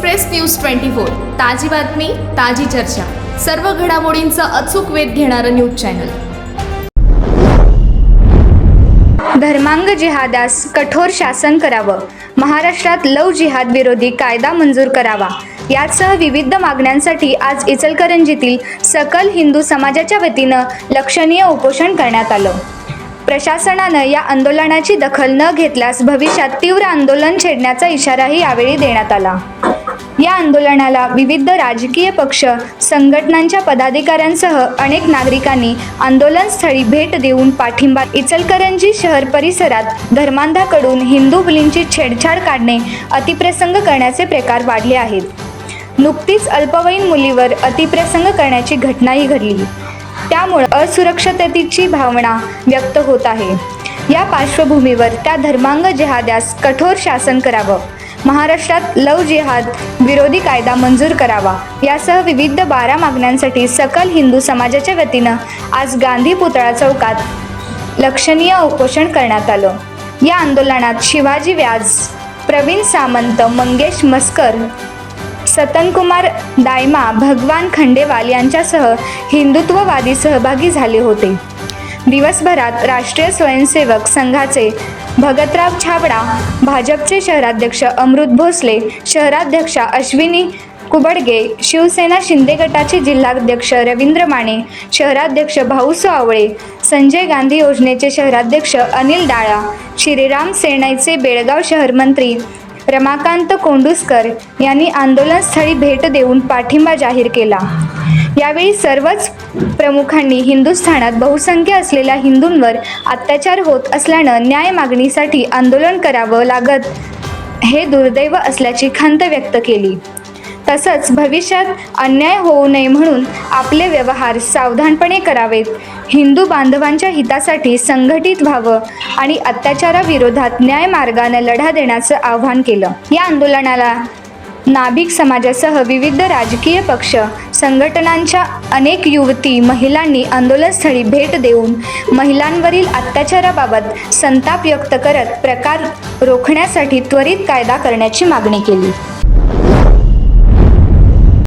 Express news twenty four. ताजी बातमी ताजी चर्चा. सर्व घडामोडींचा अचूक वेध घेणारं न्यूज चॅनल. धर्मांग जिहादास कठोर शासन करावं. महाराष्ट्रात लव जिहाद विरोधी कायदा मंजूर करावा. यासह विविध मागण्यांसाठी आज इचलकरंजीतील सकल हिंदू समाजाच्या वतीनं लक्षणीय उपोषण करण्यात आलं. प्रशासनानं या आंदोलनाची दखल न घेतल्यास भविष्यात तीव्र आंदोलन छेडण्याचा इशाराही यावेळी देण्यात आला. या आंदोलनाला विविध राजकीय पक्ष संघटनांच्या पदाधिकाऱ्यांसह अनेक नागरिकांनी आंदोलनस्थळी भेट देऊन पाठिंबा इचलकरंजी शहर परिसरात धर्मांधाकडून हिंदू मुलींची छेडछाड काढणे अतिप्रसंग करण्याचे प्रकार वाढले आहेत. नुकतीच अल्पवयीन मुलीवर अतिप्रसंग करण्याची घटनाही घडली. त्यामुळे असुरक्षिततेची भावना व्यक्त होत आहे. या पार्श्वभूमीवर त्या धर्मांग जिहाद्यास कठोर शासन करावं. महाराष्ट्रात लव जिहाद विरोधी कायदा मंजूर करावा यासह विविध बारा मागण्यांसाठी सकल हिंदू समाजाच्या वतीनं आज गांधी पुतळा चौकात लक्षणीय उपोषण करण्यात आलं. या आंदोलनात शिवाजी व्याज प्रवीण सामंत मंगेश मस्कर सतनकुमार दायमा भगवान खंडेवाल यांच्यासह हिंदुत्ववादी सहभागी झाले होते. दिवसभरात राष्ट्रीय स्वयंसेवक संघाचे भगतराव छाबडा भाजपचे शहराध्यक्ष अमृत भोसले शहराध्यक्षा अश्विनी कुबडगे शिवसेना शिंदे गटाचे जिल्हाध्यक्ष रवींद्र माने शहराध्यक्ष भाऊसो आवळे संजय गांधी योजनेचे शहराध्यक्ष अनिल डाळा श्रीराम सेनाईचे बेळगाव शहर मंत्री रमाकांत कोंडुसकर यांनी आंदोलनस्थळी भेट देऊन पाठिंबा जाहीर केला. यावेळी सर्वच प्रमुखांनी हिंदुस्थानात बहुसंख्य असलेल्या हिंदूंवर अत्याचार होत असल्यानं न्याय मागणीसाठी आंदोलन करावं लागत हे दुर्दैव असल्याची खंत व्यक्त केली. तसंच भविष्यात अन्याय होऊ नये म्हणून आपले व्यवहार सावधानपणे करावेत. हिंदू बांधवांच्या हितासाठी संघटित व्हावं आणि अत्याचाराविरोधात न्याय मार्गाने लढा देण्याचं आवाहन केलं. या आंदोलनाला नाभिक समाजासह विविध राजकीय पक्ष संघटनांच्या अनेक युवती महिलांनी आंदोलनस्थळी भेट देऊन महिलांवरील अत्याचाराबाबत संताप व्यक्त करत प्रकार रोखण्यासाठी त्वरित कायदा करण्याची मागणी केली.